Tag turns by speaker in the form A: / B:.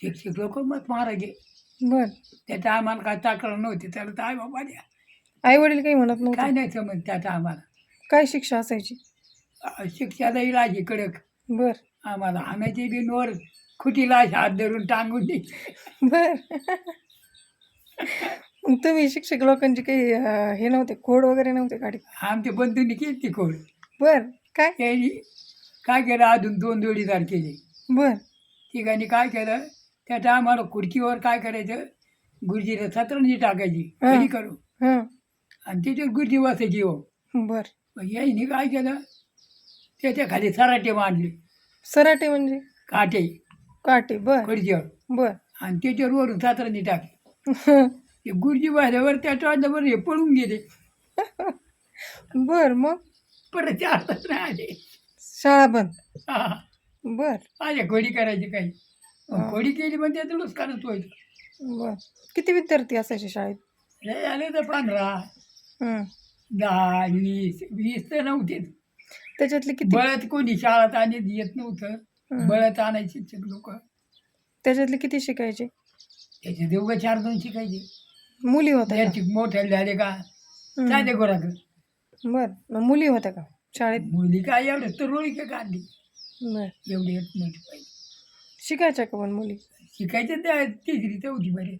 A: शिक्षक लोक मग महाराजे
B: बर.
A: त्याच्या आम्हाला काय तक्रार नव्हती त्याला तर आई बाबा द्या.
B: आई वडील काही म्हणत
A: काय
B: नव्हते
A: नाही समज त्याचा आम्हाला.
B: काय शिक्षा असायची?
A: अ, शिक्षाला इलाज कडक.
B: बर.
A: आम्हाला आणायची बी नोर खुटीला हात धरून टांगून दे.
B: बर. मग तुम्ही शिक्षक लोकांची काही अं, हे नव्हते खोड वगैरे नव्हते गाडी
A: आमच्या बंधूंनी केली ती कोण
B: बर. काय?
A: त्यांनी काय केलं अजून दोन जोडीदार केले.
B: बर.
A: ठिकाणी काय केलं त्याच्या आम्हाला खुर्चीवर काय करायचं? गुरुजीला सतरंजी टाकायची.
B: हा.
A: कधी करू
B: हां.
A: आणि त्याच्यावर गुरुजी बसायची हो.
B: बर.
A: मग याईने काय केलं? त्याच्याखाली सराटे मांडले.
B: सराटे म्हणजे?
A: काटे.
B: काटे बर.
A: खुर्चीवर
B: बर.
A: आणि त्याच्यावर वरून सतरंजी टाकली. ते गुरुजी बसल्यावर त्याच्या बरोबर हे पळून गेले.
B: बर मग?
A: परत ते आले
B: शाळा बंद.
A: हा.
B: बर.
A: माझ्या खोडी करायची काही. खोडी केली पण त्याचं नुकसानच व्हायचं
B: बर. किती विद्यार्थी असायचे शाळेत?
A: हे आले तर पंधरा
B: हं.
A: दहा वीस वीस तर नव्हते.
B: त्याच्यातले किती?
A: बळत कोणी शाळात आणत येत नव्हतं.
B: हं.
A: बळत आणायचे शिक्षक लोक.
B: त्याच्यातले किती शिकायचे?
A: त्याचे दोघं चार दोन शिकायचे.
B: मुली होत्या का?
A: त्यांची मोठ्या झाले का?
B: हं.
A: काय ते गोराकडे
B: बर. मग मुली होत्या का शाळेत?
A: मुली काय एवढं तरुळी का काढली.
B: बर.
A: एवढी येत नव्हती पाहिजे.
B: शिकायच्या का पण मुली?
A: शिकायचे त्या तिसरी चौथी बरे.